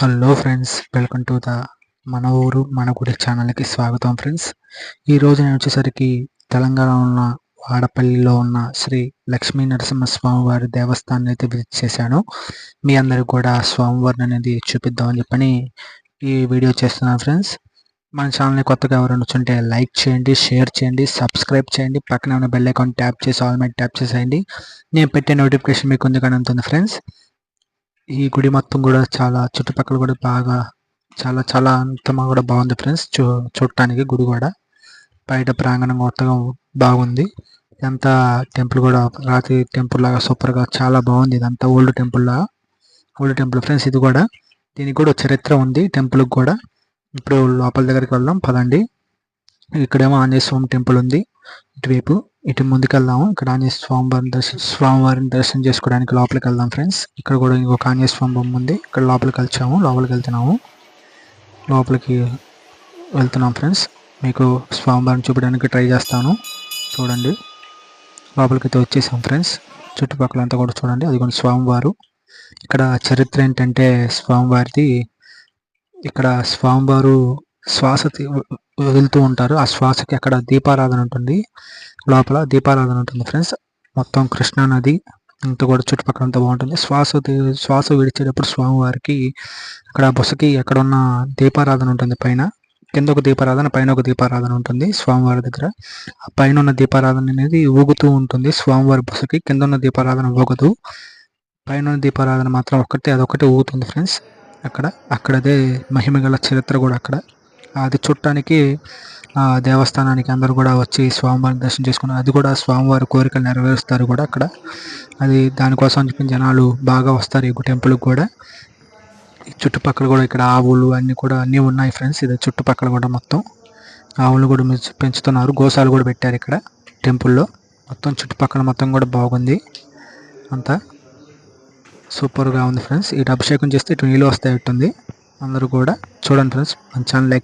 Hello friends welcome to the మన ఊరు మన గుడి ఛానల్కి స్వాగతం ఫ్రెండ్స్. ఈరోజు నేను వచ్చేసరికి తెలంగాణ ఉన్న వాడపల్లిలో ఉన్న శ్రీ లక్ష్మీ నరసింహస్వామి వారి దేవస్థానాన్ని అయితే విజిట్ చేశాను. మీ అందరికి కూడా స్వామివారిని అనేది చూపిద్దామని చెప్పని ఈ వీడియో చేస్తున్నాను ఫ్రెండ్స్. మన ఛానల్ని కొత్తగా ఎవరైనా వచ్చుంటే లైక్ చేయండి షేర్ చేయండి సబ్స్క్రైబ్ చేయండి పక్కన ఉన్న బెల్ అకౌంట్ ట్యాప్ చేసి ఆల్ మీద ట్యాప్ చేసేయండి. నేను పెట్టే నోటిఫికేషన్ మీకు ముందుగానే ఉంటుంది ఫ్రెండ్స్. ఈ గుడి మొత్తం కూడా చాలా చుట్టుపక్కల కూడా బాగా చాలా చాలా అంతమా కూడా బాగుంది ఫ్రెండ్స్. చూ చూడటానికి గుడి కూడా. బయట ప్రాంగణం కొత్తగా బాగుంది. ఇదంతా టెంపుల్ కూడా రాత్రి టెంపుల్ లాగా సూపర్గా చాలా బాగుంది. ఇదంతా ఓల్డ్ టెంపుల్ లాగా. ఓల్డ్ టెంపుల్ ఫ్రెండ్స్ ఇది కూడా. దీనికి కూడా చరిత్ర ఉంది టెంపుల్కి కూడా. ఇప్పుడు లోపల దగ్గరికి వెళ్దాం పదండి. ఇక్కడేమో ఆంజనేయ స్వామి టెంపుల్ ఉంది ఇటువైపు. ఇటు ముందుకెళ్దాము. ఇక్కడ ఆంజనేయ స్వామివారిని దర్శనం స్వామివారిని దర్శనం చేసుకోవడానికి లోపలికి వెళ్దాం ఫ్రెండ్స్. ఇక్కడ కూడా ఇంకొక ఆంజనేయ స్వామి బొమ్మ ఉంది. ఇక్కడ లోపలికి వెళ్చాము లోపలికి వెళ్తున్నాము. లోపలికి వెళ్తున్నాం ఫ్రెండ్స్. మీకు స్వామివారిని చూపడానికి ట్రై చేస్తాను. చూడండి. లోపలికి అయితే వచ్చేసాం ఫ్రెండ్స్. చుట్టుపక్కల అంతా కూడా చూడండి. అది కూడా స్వామివారు ఇక్కడ చరిత్ర ఏంటంటే స్వామివారిది ఇక్కడ స్వామివారు శ్వాస తీ- వదులుతూ ఉంటారు. ఆ శ్వాసకి అక్కడ దీపారాధన ఉంటుంది. లోపల దీపారాధన ఉంటుంది ఫ్రెండ్స్. మొత్తం కృష్ణా నది అంతా కూడా చుట్టుపక్కల అంతా బాగుంటుంది. శ్వాస శ్వాస విడిచేటప్పుడు స్వామివారికి అక్కడ బొసకి అక్కడ ఉన్న దీపారాధన ఉంటుంది పైన. కింద ఒక దీపారాధన పైన ఒక దీపారాధన ఉంటుంది స్వామివారి దగ్గర. ఆ పైన ఉన్న దీపారాధన అనేది ఊగుతూ ఉంటుంది. స్వామివారి బొసకి కింద ఉన్న దీపారాధన ఊగదు. పైన ఉన్న దీపారాధన మాత్రం ఒకటి అదొకటి ఊగుతుంది ఫ్రెండ్స్. అక్కడ అక్కడదే మహిమ గల చరిత్ర కూడా అక్కడ. అది చూడటానికి ఆ దేవస్థానానికి అందరూ కూడా వచ్చి స్వామివారిని దర్శనం చేసుకున్నారు అది కూడా స్వామివారి కోరికలు నెరవేరుస్తారు కూడా అక్కడ. అది దానికోసం చెప్పిన జనాలు బాగా వస్తారు ఈ టెంపుల్కి కూడా. ఈ చుట్టుపక్కల కూడా ఇక్కడ ఆవులు అన్నీ కూడా అన్నీ ఉన్నాయి ఫ్రెండ్స్. ఇది చుట్టుపక్కల కూడా మొత్తం ఆవులు కూడా పెంచుతున్నారు. గోసాలు కూడా పెట్టారు ఇక్కడ టెంపుల్లో. మొత్తం చుట్టుపక్కల మొత్తం కూడా బాగుంది అంతా. సూపర్గా ఉంది ఫ్రెండ్స్. ఇటు అభిషేకం చేస్తే ఇటు నీళ్ళు వస్తాయి ఉంటుంది అందరూ కూడా చూడండి ఫ్రెండ్స్. మన ఛానల్ లైక్